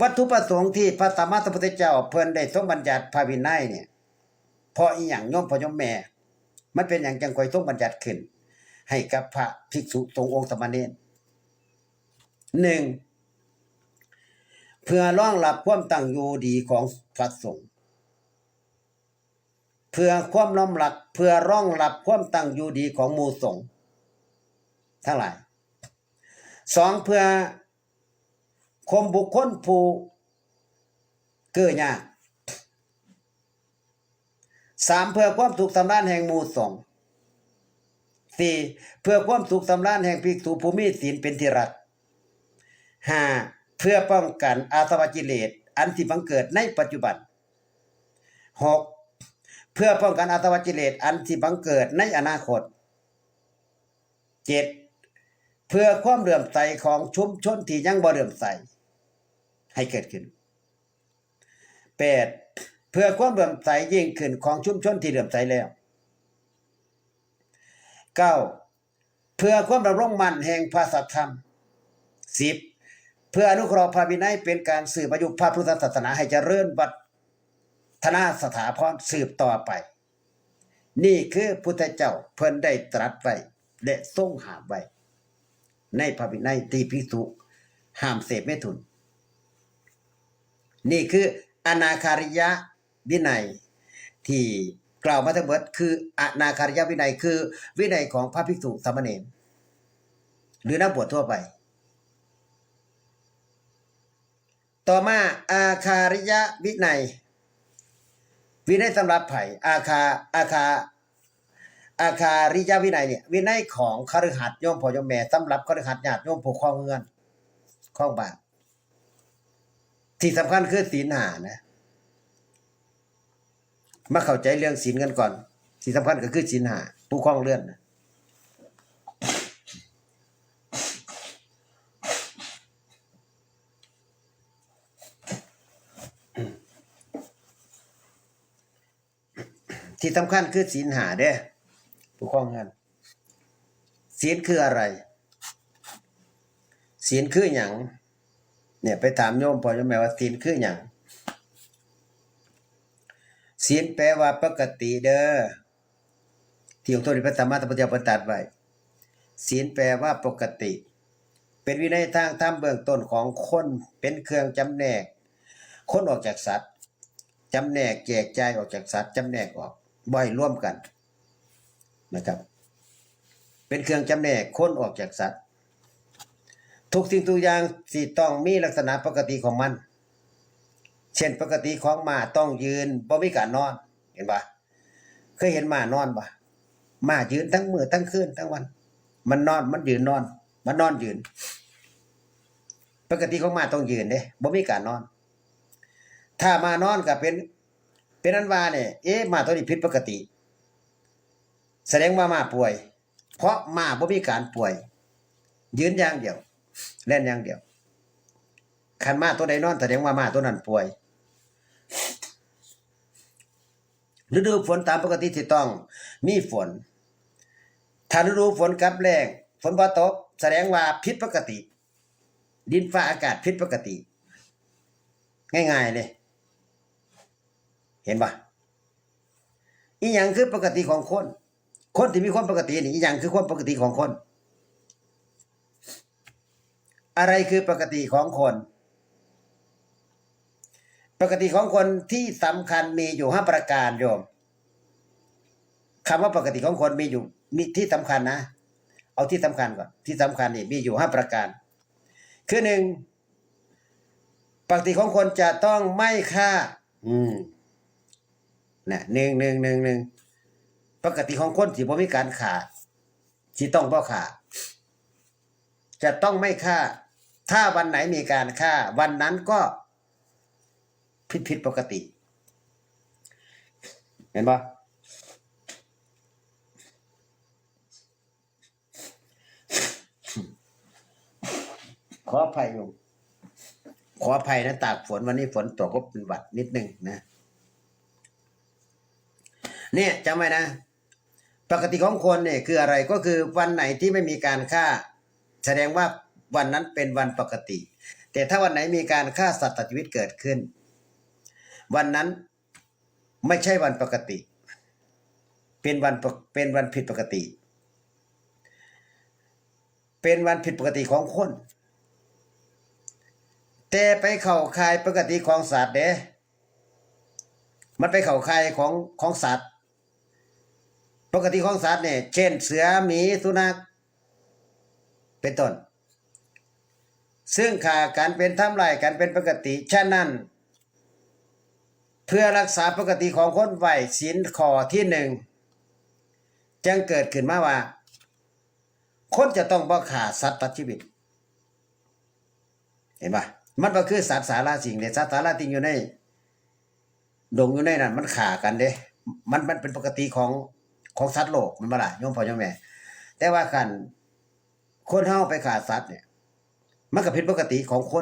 วัตถุประสงค์ที่พระสัมมาสัมพุทธเจ้าเพิ่นได้ทรงบัญญัติพระวินัยเนี่ยเพราะอีหยังโยมพ่อโยมแม่ มันเป็นอย่างจังคอยทรงบัญญัติขึ้น ให้กับพระภิกษุสงฆ์องค์สามเณรหนึ่งเพื่อร่องรับความตั้งอยู่ดีของพระสงฆ์เพื่อความล้อมหลัก เพื่อร่องรับความตั้งอยู่ดีของมูสงฆ์ทั้งหลายสองเพื่อ คมบุคคลผู้เกื้อยากสามเพื่อความสุขสำราญแห่งมู่สงสี่เพื่อความสุขสำราญแห่งภิกษุผู้มีศีลเป็นที่รักห้าเพื่อป้องกันอาสวะกิเลสอันที่บังเกิดในปัจจุบันหกเพื่อป้องกันอาสวะกิเลสอันที่บังเกิดในอนาคตเจ็ดเพื่อความเลื่อมใสของชุมชนที่ยังบ่เลื่อมใส ให้เกิดขึ้นแปดเพื่อความเลื่อมใสยิ่งขึ้นของชุมชนที่เลื่อมใสแล้วเก้าเพื่อความดำรงมั่นแห่งพระสัทธรรมสิบเพื่ออนุเคราะห์พระวินัยเป็นการสืบอายุพระพุทธศาสนาให้เจริญวัฒนาสถาพรสืบต่อไป นี่คือพุทธเจ้าเพิ่นได้ตรัสไว้และทรงหาไว้ในพระวินัยที่ภิกษุห้ามเสพเมถุน นี่คืออนาคาริยะวินัย ที่กล่าวมาทั้งหมดคืออนาคาริยะวินัยคือ วินัยของพระภิกษุสามเณรหรือนักบวชทั่วไป ต่อมาอาคาริยะวินัย วินัยสำหรับไผ่อาคาอาคาอาคาริยะวินัยเนี่ยวินัยของคฤหัสถ์โยมพ่อโยมแม่สำหรับคฤหัสถ์ญาติโยมผู้ครองเงินครองบาน ที่สำคัญคือศีลหานะมาเข้าใจเรื่องศีลกันก่อนที่สำคัญก็คือศีลหาผู้ครองเรือนนะที่สำคัญคือศีลหาเด้ผู้ครองเงินศีลคืออะไรศีลคืออย่าง เนี่ยไปถามโยมพ่อโยมแม่ว่าศีลคืออย่างศีลแปลว่าปกติเด้อที่องค์ทศพระสัมมาสัมพุทธเจ้าประทานไว้ศีลแปลว่าปกติ เป็นวินัยทางธรรมเบื้องต้นของคนเป็นเครื่องจำแนก คนออกจากสัตว์จำแนกแจกจ่ายออกจากสัตว์จำแนกออกบ่อยร่วมกันนะครับ เป็นเครื่องจำแนกคนออกจากสัตว์ ทุกสิ่งทุกอย่างสิต้องมีลักษณะปกติของมัน เช่นปกติของหมาต้องยืนบ่มีการนอน เห็นปะเคยเห็นหมานอนปะหมายืนทั้งมือทั้งคืนทั้งวัน มันนอนมันยืนนอน มันนอนยืน ปกติของหมาต้องยืนเด้บ่มีการนอน ถ้ามานอนก็เป็น เป็นอันว่าเนี่ยเอ๊ะหมาตัวนี้ผิดปกติ แสดงว่าหมาป่วย เพราะหมาบ่มีการป่วย ยืนอย่างเดียว เล่นอย่างเดียวคันมาตัวใดนอนแสดงว่ามาตัวนั้นป่วยฤดูฝนตามปกติที่ต้อง มีฝน ถ้าฤดูฝนกับแรงฝนบ่ตกแสดงว่าผิดปกติ ดินฟ้าอากาศผิดปกติ ง่ายๆเลยเห็นปะอีหยังคือปกติของคน คนที่มีความปกตินี่อีหยังคือความปกติของคน อะไรคือปกติของคน ปกติของคนที่สำคัญมีอยู่ห้าประการโยมคำว่าปกติของคนมีอยู่มีที่สำคัญนะ เอาที่สำคัญก่อนที่สำคัญนี่มีอยู่ห้าประการ คือหนึ่งปกติของคนจะต้องไม่ฆ่า อืมนะหนึ่งหนึ่งหนึ่งหนึ่งปกติของคนที่บ่มีการขาดที่ต้องบ่ขาจะต้องไม่ฆ่า ถ้าวันไหนมีการฆ่า วันนั้นก็ผิดผิดปกติ เห็นปะขออภัยโยมขออภัยนะตากฝนวันนี้ฝนตกก็เป็นหวัดนิดนึงนะเนี่ยจำไว้นะ ปกติของคนเนี่ยคืออะไรก็คือวันไหนที่ไม่มีการฆ่า แสดงว่า วันนั้นเป็นวันปกติ แต่ถ้าวันไหนมีการฆ่าสัตว์ตัดชีวิตเกิดขึ้น วันนั้นไม่ใช่วันปกติ เป็นวันเป็นวันผิดปกติ เป็นวันผิดปกติของคน แต่ไปเข้าคายปกติของสัตว์เด้มันไปเข้าคายของของสัตว์ปกติของสัตว์เนี่ยเช่น เสือหมีสุนัขเป็นต้น ซึ่งขาการเป็นทำลายกันเป็นปกติ ฉะนั้น เพื่อรักษาปกติของคนไหวศีลข้อที่หนึ่งจึงเกิดขึ้นมาว่า คนจะต้องบ่ขาสัตว์ตัดชีวิต เห็นปะมันก็คือสัตว์สาราสิ่งเนี่ยสัตว์สาราสิ่งอยู่ในดงอยู่ในนั้นมันขากันเด้ มันมันเป็นปกติของของสัตว์โลกมันบ่ล่ะโยมพ่อโยมแม่ แต่ว่าคันคนเฮาไปขาสัตว์เนี่ย มันก็ผิดปกติของคน